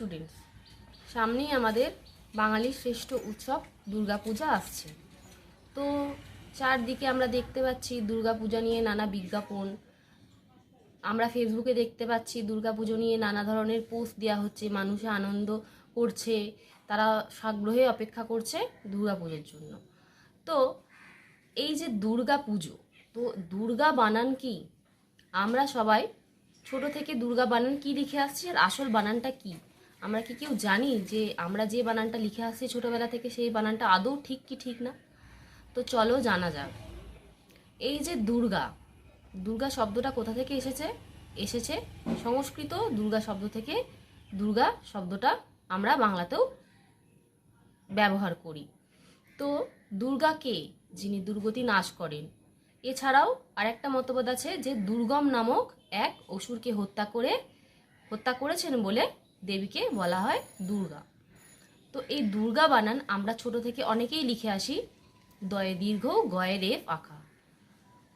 Students সামনেই আমাদের বাঙালির শ্রেষ্ঠ উৎসব দুর্গাপূজা আসছে। তো চারদিকে আমরা দেখতে পাচ্ছি দুর্গাপূজা নিয়ে নানা বিজ্ঞাপন। আমরা ফেসবুকে দেখতে পাচ্ছি দুর্গাপুজো নিয়ে নানা ধরনের পোস্ট দেওয়া হচ্ছে, মানুষে আনন্দ করছে, তারা সাগ্রহে অপেক্ষা করছে দুর্গাপুজোর জন্য। তো এই যে দুর্গা পুজো তো দুর্গা বানান কি? আমরা সবাই ছোট থেকে দুর্গা বানান কি লিখে আসছি আর আসল বানানটা কি? আমরা কি কেউ জানি যে আমরা যে বানানটা লিখে আসছি ছোটবেলা থেকে সেই বানানটা আদৌ ঠিক কি ঠিক না? তো চলো জানা যাক। এই যে দুর্গা দুর্গা শব্দটা কোথা থেকে এসেছে? এসেছে সংস্কৃত দুর্গা শব্দ থেকে। দুর্গা শব্দটা আমরা বাংলাতেও ব্যবহার করি। তো দুর্গা কে? যিনি দুর্গতি নাশ করেন। এছাড়াও আরেকটা মতবাদ আছে যে দুর্গম নামক এক অসুরকে হত্যা করে, হত্যা করেছেন বলে দেবীকে বলা হয় দুর্গা। তো এই দুর্গা বানান আমরা ছোট থেকে অনেকেই লিখে আসি, দয়ে দীর্ঘ, গয়ে রেফ, আঁকা।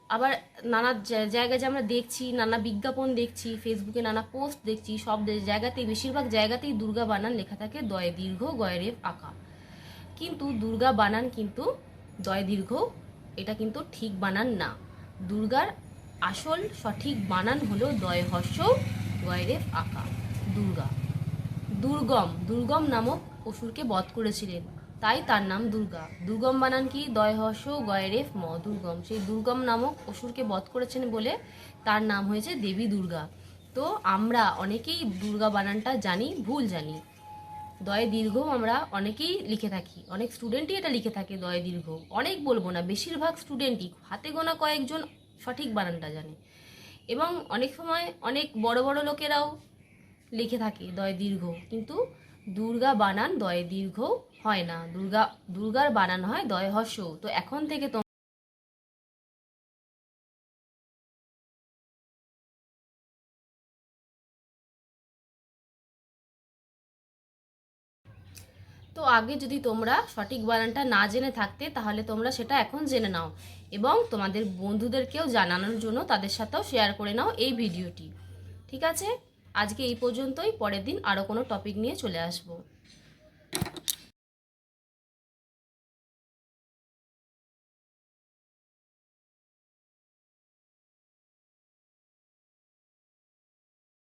আবার নানা জায়গায় যে আমরা দেখছি, নানা বিজ্ঞাপন দেখছি ফেসবুকে নানা পোস্ট দেখছি, সব জায়গাতেই, বেশিরভাগ জায়গাতেই দুর্গা বানান লেখা থাকে দয়ে দীর্ঘ, গয়ে রেফ, আঁকা। কিন্তু দুর্গা বানান কিন্তু দয় দীর্ঘ, এটা কিন্তু ঠিক বানান না। দুর্গার আসল সঠিক বানান হলো দয় হর্ষ গয়রেফ আঁকা। দুর্গা। দুর্গম দুর্গম নামক অসুরকে বধ করেছিলেন। তাই তার নাম দুর্গা। দুর্গম বানান কি? দয় হর্ষ গয়রেফ ম, দুর্গম। সেই দুর্গম নামক অসুরকে বধ করেছেন বলে তার নাম হয়েছে দেবী দুর্গা। তো আমরা অনেকেই দুর্গা বানানটা জানি, ভুল জানি। দয় দীর্ঘ আমরা অনেকেই লিখে থাকি। অনেক স্টুডেন্টই এটা লিখে থাকে, দয় দীর্ঘ। অনেক বলব না, বেশিরভাগ স্টুডেন্টই হাতে গোনা কয়েকজন সঠিক বানানটা জানে। এবং অনেক সময় অনেক বড় বড় লোকেরাও লিখে থাকে, দয় দীর্ঘ। কিন্তু দুর্গা বানান দয় দীর্ঘ হয় না। দুর্গা, দুর্গার বানান হয় দয় হর্ষ। তো এখন থেকে তো তো আগে যদি তোমরা সঠিক বানানটা না জেনে থাকতে, তাহলে তোমরা সেটা এখন জেনে নাও এবং তোমাদের বন্ধুদেরকেও জানানোর জন্য তাদের সাথেও শেয়ার করে নাও এই ভিডিওটি। ঠিক আছে? আজকে এই পর্যন্তই পরের দিন আরও কোনো টপিক নিয়ে চলে আসব।